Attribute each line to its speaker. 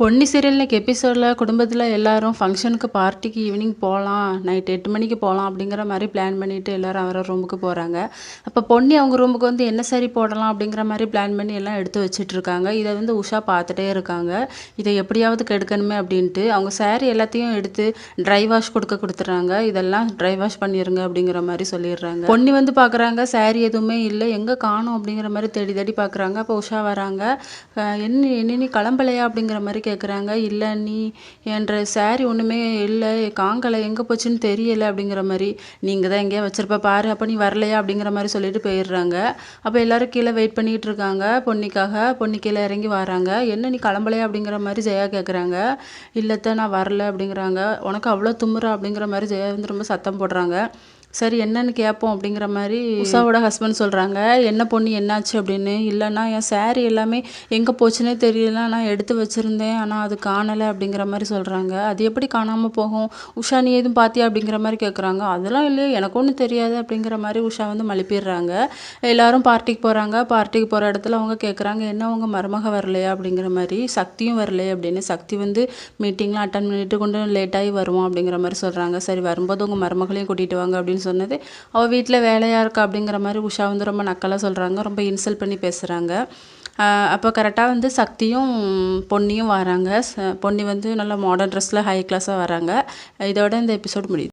Speaker 1: Ponni serial இன்னைக்கு எபிசோடில் குடும்பத்தில் எல்லாரும் ஃபங்க்ஷனுக்கு பார்ட்டிக்கு ஈவினிங் போகலாம் நைட் எட்டு மணிக்கு போகலாம் அப்படிங்கிற மாதிரி பிளான் பண்ணிவிட்டு எல்லாரும் அவர ரூமுக்கு போகிறாங்க அப்போ பொன்னி அவங்க ரூமுக்கு வந்து என்ன சரி போடலாம் அப்படிங்கிற மாதிரி பிளான் பண்ணி எல்லாம் எடுத்து வச்சுட்ருக்காங்க இதை வந்து உஷா பார்த்துட்டே இருக்காங்க. இதை எப்படியாவது கெடுக்கணுமே அப்படின்ட்டு அவங்க சாரி எல்லாத்தையும் எடுத்து ட்ரை வாஷ் கொடுக்க கொடுத்துட்றாங்க. இதெல்லாம் ட்ரை வாஷ் பண்ணிடுங்க அப்படிங்கிற மாதிரி சொல்லிடுறாங்க. பொன்னி வந்து பார்க்குறாங்க சாரி எதுவுமே இல்லை. எங்கே காணும் அப்படிங்கிற மாதிரி தேடி தேடி பார்க்குறாங்க அப்போ உஷா வராங்க. என்ன என்ன நீ கிளம்பலையா அப்படிங்கிற மாதிரி கேட்குறாங்க இல்லை நீ என்ற சாரி ஒன்றுமே இல்லை காங்கலை எங்கே போச்சுன்னு தெரியலை அப்படிங்கிற மாதிரி நீங்கள் தான் எங்கேயா வச்சிருப்ப பாரு அப்போ நீ வரலையா? அப்படிங்கிற மாதிரி சொல்லிட்டு போயிடுறாங்க. அப்போ எல்லாரும் கீழே வெயிட் பண்ணிகிட்டு இருக்காங்க. பொன்னிக்காக பொன்னி கீழே இறங்கி வராங்க. என்ன நீ கிளம்பலையா? அப்படிங்கிற மாதிரி ஜெயா கேட்குறாங்க இல்லைத்தான் நான் வரல அப்படிங்கிறாங்க. உனக்கு அவ்வளோ தும்முறா அப்படிங்கிற மாதிரி ஜெயா வந்து ரொம்ப சத்தம் போடுறாங்க. சரி என்னன்னு கேட்போம் அப்படிங்கிற மாதிரி உஷாவோட ஹஸ்பண்ட் சொல்கிறாங்க என்ன பொண்ணு என்னாச்சு? அப்படின்னு. இல்லைன்னா என் saree எல்லாமே எங்கே போச்சுன்னே தெரியல நான் எடுத்து வச்சுருந்தேன். ஆனால் அது காணலை அப்படிங்கிற மாதிரி சொல்கிறாங்க அது எப்படி காணாமல் போகும்? உஷா நீ எதுவும் பார்த்தியா அப்படிங்கிற மாதிரி கேட்குறாங்க அதெல்லாம் இல்லையே எனக்கு ஒன்றும் தெரியாது அப்படிங்கிற மாதிரி உஷா வந்து மழுப்பிடுறாங்க எல்லாரும் பார்ட்டிக்கு போகிறாங்க பார்ட்டிக்கு போகிற இடத்துல அவங்க கேட்குறாங்க என்ன உங்கள் மருமக வரலையா? அப்படிங்கிற மாதிரி. சக்தியும் வரலையே அப்படின்னு. சக்தி வந்து மீட்டிங்லாம் அட்டன் பண்ணிட்டு கொஞ்சம் லேட்டாகி வருவோம் அப்படிங்கிற மாதிரி சொல்கிறாங்க சரி வரும்போது உங்கள் மருமகளையும் கூட்டிகிட்டு வாங்க அப்படின்னு சொன்னது. அவள் வீட்டில் வேலையாக இருக்கா அப்படிங்கிற மாதிரி உஷா வந்து ரொம்ப நக்கலாக சொல்கிறாங்க ரொம்ப இன்சல்ட் பண்ணி பேசுகிறாங்க அப்போ கரெக்டாக வந்து சக்தியும் பொன்னியும் வராங்க. பொன்னி வந்து நல்ல மாடர்ன் ட்ரெஸ்ஸில் ஹை கிளாஸாக வராங்க. இதோட இந்த எபிசோட் முடியுது.